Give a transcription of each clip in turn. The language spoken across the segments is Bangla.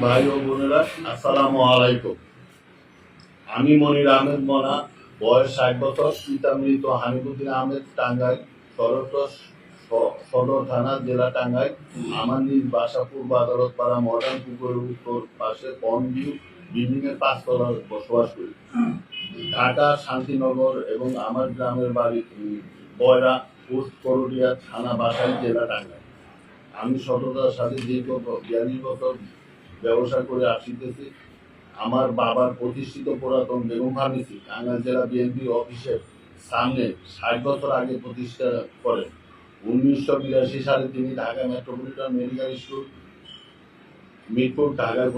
ভাই ও বোনেরা, আসসালামু আলাইকুম। আমি মনির আহমেদ মনা, বয়স ষাট বছর পিতা মৃত হামিদুদ্দিন আহমেদ, টাঙ্গাইল শরত স- সদর থানা, জেলা টাঙ্গাইল আমার নিজ বাসা, পূর্ব আদালত পাড়া মডার্ন পুকুরের উত্তর পাশে বনভিউ বিল্ডিং এর পাঁচতলায় বসবাস করি। ঢাকা, শান্তিনগর এবং আমার গ্রামের বাড়ি বয়রা পোস্ট করডিয়া থানা, বাসাই, জেলা টাঙ্গাইল। আমি সততার সাথে দীর্ঘ বিয়াল্লিশ বছর ব্যবসা করে আসিতেছি। আমার বাবার প্রতিষ্ঠিত পুরাতন বেগম ফার্মেসি টাঙ্গাইল জেলা বিএনপি অফিসের সামনে ষাট বছর আগে প্রতিষ্ঠা করেন। উনিশশো বিরাশি সালে তিনি Dhaka metropolitan medical store Mirpur ঢাকায়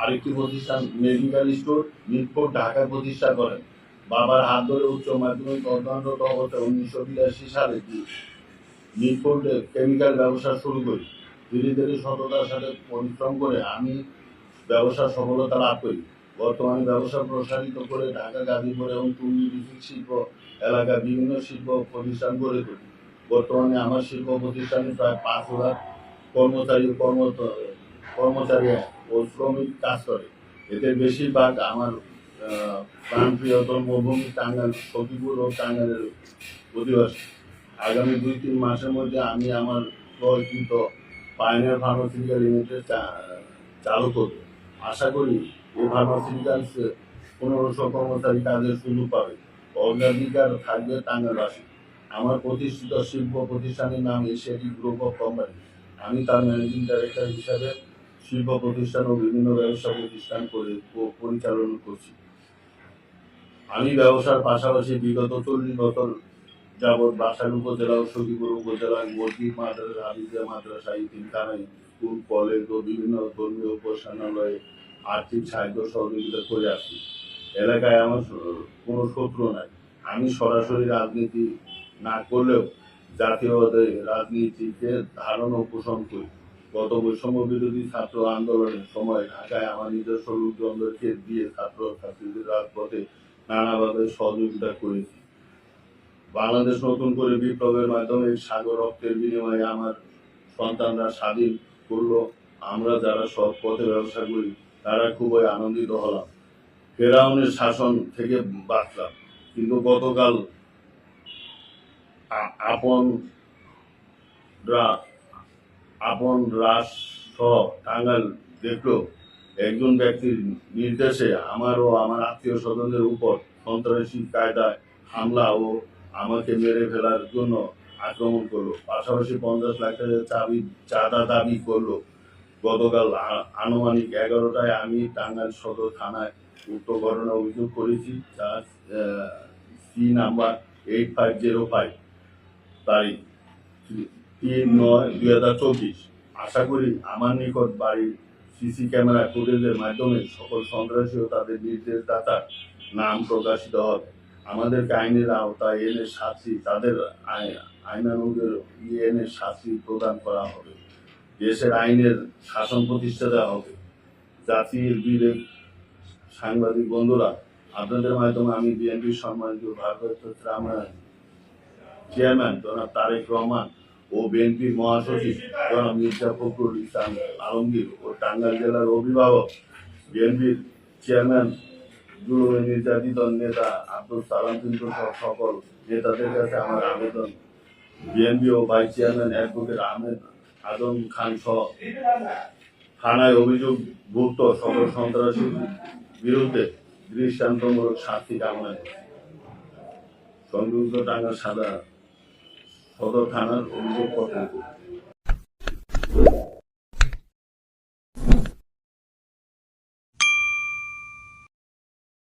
আরেকটি প্রতিষ্ঠান মেডিকেল স্টোর মিরপুর ঢাকায় প্রতিষ্ঠা করেন। বাবার হাত ধরে উচ্চ মাধ্যমিক অধ্যয়নরত অবস্থায় উনিশশো বিরাশি সালে মিরপুরে কেমিক্যাল ব্যবসা শুরু করি ধীরে ধীরে সততার সাথে পরিশ্রম করে আমি ব্যবসার সফলতা লাভ করি। বর্তমানে ব্যবসা প্রসারিত করে ঢাকা, গাজীপুর এবং টুঙ্গি ডিস্ট্রিক্ট শিল্প এলাকা বিভিন্ন শিল্প প্রতিষ্ঠান গড়ে তুলি। বর্তমানে আমার শিল্প প্রতিষ্ঠানে প্রায় পাঁচ হাজার কর্মচারী কর্ম কর্মচারী ও শ্রমিক কাজ করে। এতে বেশিরভাগ আমার প্রাণপ্রিয়তম মরুভূমি টাঙ্গাইল সখীপুর ও টাঙ্গাইলের অধিবাসী। আগামী দুই তিন মাসের মধ্যে আমি আমার প্রকৃত পাইনিয়ার ফার্মাসিউটিক্যাল লিমিটেড চালু করব। আশা করি এই ফার্মাসিউটিক্যালস পনেরোশো কর্মচারী কাজের সুযোগ পাবে। অগ্রাধিকার থাকবে টাঙ্গাইলবাসী আমার প্রতিষ্ঠিত শিল্প প্রতিষ্ঠানের নাম এশিয়াটি গ্রুপ অফ কোম্পানি। আমি তার ম্যানেজিং ডাইরেক্টর হিসাবে শিল্প প্রতিষ্ঠান ও বিভিন্ন ব্যবসা প্রতিষ্ঠান করে পরিচালনা করছি। আমি ব্যবসার পাশাপাশি বিগত চল্লিশ বছর যাবৎ বাসার উপজেলা ও সখীপুর উপজেলার মসজিদ মাদ্রাসা হাদিসিয়া মাদ্রাসা ইতিমখানায় স্কুল, কলেজ ও বিভিন্ন ধর্মীয় উপাসনালয়ে আর্থিক সাহায্য সহযোগিতা করে আসছি এলাকায় আমার কোনো শত্রু নাই। আমি সরাসরি রাজনীতি না করলেও জাতীয়বাদী রাজনীতিকে ধারণা ও পোষণ করি। গত বৈষম্য বিরোধী ছাত্র আন্দোলনের সময় ঢাকায় আমার নিজস্ব লোকজনদেরকে দিয়ে ছাত্র ছাত্রীদের রাজপথে নানাভাবে সহযোগিতা করেছি। বাংলাদেশ নতুন করে বিপ্লবের মাধ্যমে সাগর রক্তের বিনিময়ে আমার সন্তানরা স্বাধীন করল। আমরা যারা সৎ পথে ব্যবসা করি, তারা খুবই আনন্দিত হলাম। ফেরাউনের শাসন থেকে বাঁচলাম। কিন্তু গতকাল আপন আপন রাস সহ টাঙ্গাইল দেখল। একজন ব্যক্তির নির্দেশে আমার ও আমার আত্মীয় স্বজনদের উপর সন্ত্রাসী কায়দায় হামলা ও আমাকে মেরে ফেলার জন্য আক্রমণ করল। পাশাপাশি পঞ্চাশ লাখ টাকা চাবি, চাঁদা দাবি করল। গতকাল আনুমানিক এগারোটায় আমি টাঙ্গাইল সদর থানায় উক্ত ঘটনা অভিযোগ করেছি। যার C number eight five zero five, তারিখ তিন নয় দুই হাজার চব্বিশ। আশা করি আমার নিকট বাড়ির সিসি ক্যামেরা ফুটেজের মাধ্যমে সকল সন্ত্রাসী ও তাদের নির্দেশদাতার নাম প্রকাশিত হবে। আমাদেরকে আইনের আওতায় এনে শাস্তি তাদের আই- আইনানুগের ইয়ে এনে শাস্তি প্রদান করা হবে। দেশের আইনের শাসন প্রতিষ্ঠা দেওয়া হবে। জাতির বিবেক, সাংবাদিক বন্ধুরা, আপনাদের মাধ্যমে আমি বিএনপির সম্মানিত ভারপ্রাপ্ত চেয়ারম্যান চেয়ারম্যান জনাব তারেক রহমান ও বিএনপির মহাসচিব জনাব মির্জা ফখরুল ইসলাম আলমগীর ও টাঙ্গাইল জেলার অভিভাবক বিএনপির চেয়ারম্যান জুলুমে নির্যাতিত নেতা আব্দুল সালাম কিন্তু সকল নেতাদের কাছে আমার আবেদন বিএনপি ও vice chairman advocate Ahmed Azam Khan সহ থানায় অভিযোগভুক্ত সকল সন্ত্রাসীর বিরুদ্ধে দৃষ্টান্তমূলক শাস্তি কামনা। সংযুক্ত টাঙ্গাল সাদা সদর থানার অভিযোগ অভিযোগপত্র